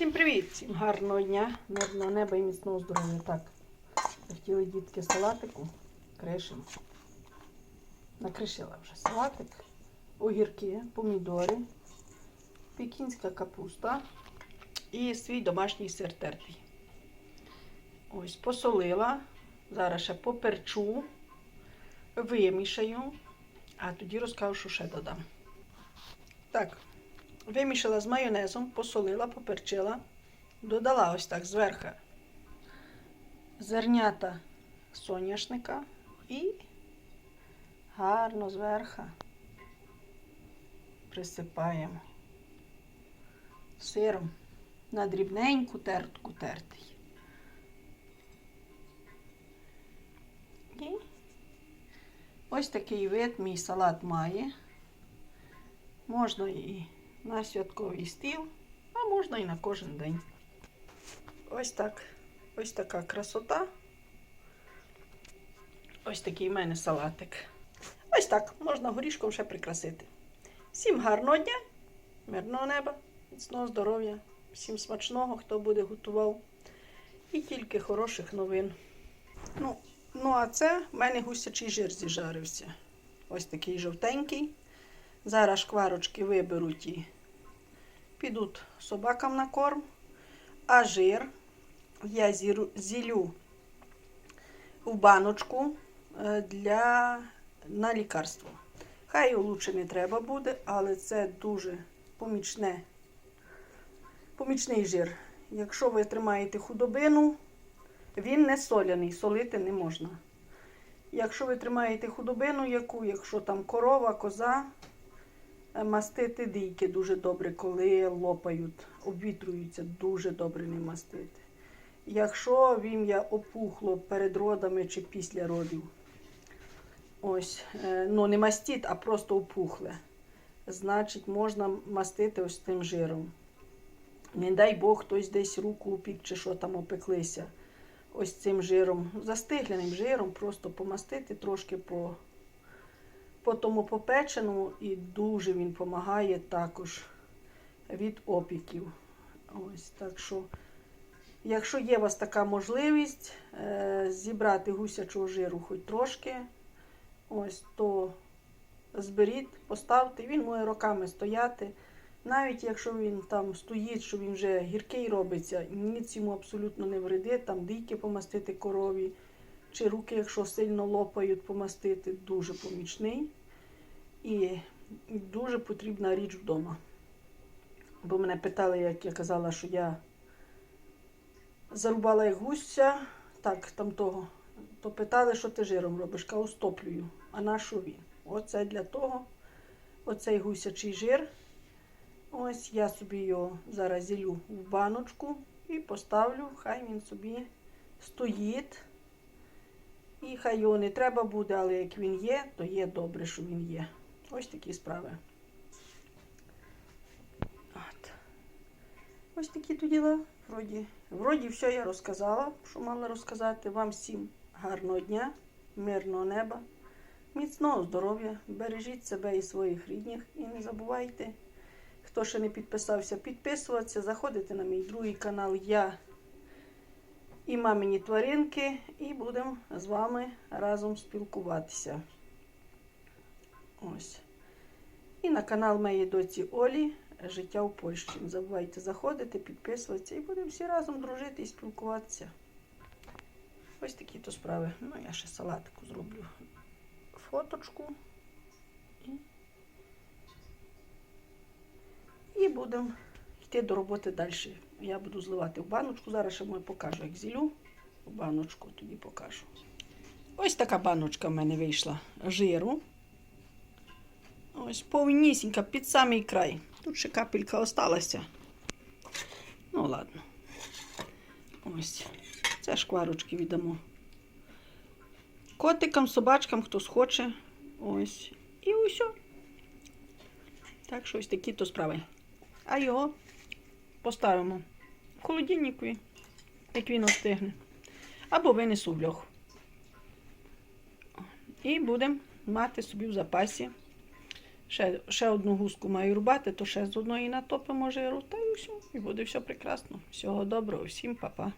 Всім привіт! Всім гарного дня, мирного неба і міцного здоров'я. Так, хотіли дітки салатику, кришимо. Накришила вже салатик, огірки, помідори, пекінська капуста і свій домашній сир тертий. Ось, посолила. Зараз ще поперчу, вимішаю, а тоді розкажу, що ще додам. Так, вимішала з майонезом, посолила, поперчила, додала ось так зверху зернята соняшника і гарно зверху присипаємо сиром на дрібненьку тертку тертий. І ось такий вид мій салат має. Можна і на святковий стіл, а можна і на кожен день. Ось так. Ось така красота. Ось такий в мене салатик. Ось так, можна горішком ще прикрасити. Всім гарного дня, мирного неба, міцного здоров'я, всім смачного, хто буде готував. І тільки хороших новин. Ну, ну а це в мене гусячий жир зіжарився. Ось такий жовтенький. Зараз шкварочки виберуть підуть собакам на корм. А жир я зілю в баночку е, для, на лікарство. Хай лучше не треба буде, але це дуже помічне, помічний жир. Якщо ви тримаєте худобину, він не соляний, солити не можна. Якщо ви тримаєте худобину, яку, якщо там корова, коза, мастити дійки дуже добре, коли лопають, обвітруються, дуже добре не мастити. Якщо вім'я опухло перед родами чи після родів, ось, е, ну не мастіть, а просто опухле, значить можна мастити ось тим жиром. Не дай Бог, хтось десь руку упік чи що там опеклися. Ось цим жиром, застигляним жиром, просто помастити трошки по, по тому попеченому, і дуже він допомагає також від опіків. Ось так що, якщо є у вас така можливість е, зібрати гусячого жиру хоч трошки, ось то зберіть, поставте, він може роками стояти. Навіть якщо він там стоїть, що він вже гіркий робиться, ніц йому абсолютно не вредить, там дійки помастити корові, чи руки, якщо сильно лопають, помастити, дуже помічний. І дуже потрібна річ вдома. Бо мене питали, як я казала, що я зарубала як гуся, так, там того, то питали, що ти жиром робиш, кажу, стоплюю. А на що він? Оце для того, оцей гусячий жир. Ось я собі його зараз зілю в баночку і поставлю, хай він собі стоїть. І хай його не треба буде, але як він є, то є добре, що він є. Ось такі справи. От. Ось такі то діла. Вроді, вроді все я розказала, що мала розказати. Вам всім гарного дня, мирного неба, міцного здоров'я, бережіть себе і своїх рідних і не забувайте. Хто ще не підписався, підписуватися, заходите на мій другий канал Я і мамині тваринки, і будемо з вами разом спілкуватися. Ось. І на канал моєї доці Олі Життя в Польщі. Не забувайте заходити, підписуватися і будемо всі разом дружити і спілкуватися. Ось такі то справи. Ну, я ще салатику зроблю фоточку. І будемо йти до роботи далі. Я буду зливати в баночку. Зараз я покажу, як зілю. В баночку тоді покажу. Ось така баночка в мене вийшла жиру. Ось повнісінька під самий край. Тут ще капелька осталася. Ну, ладно. Ось. Це шкварочки віддамо. Котикам, собачкам, хто схоче. Ось. І усе. Так що ось такі то справи. А його поставимо в холодильник, як він остигне. Або винесу в льох. І будемо мати собі в запасі Ще, ще одну гуску маю рубати, то ще з одної натопимо жиру, та і все. І буде все прекрасно. Всього доброго, всім па-па.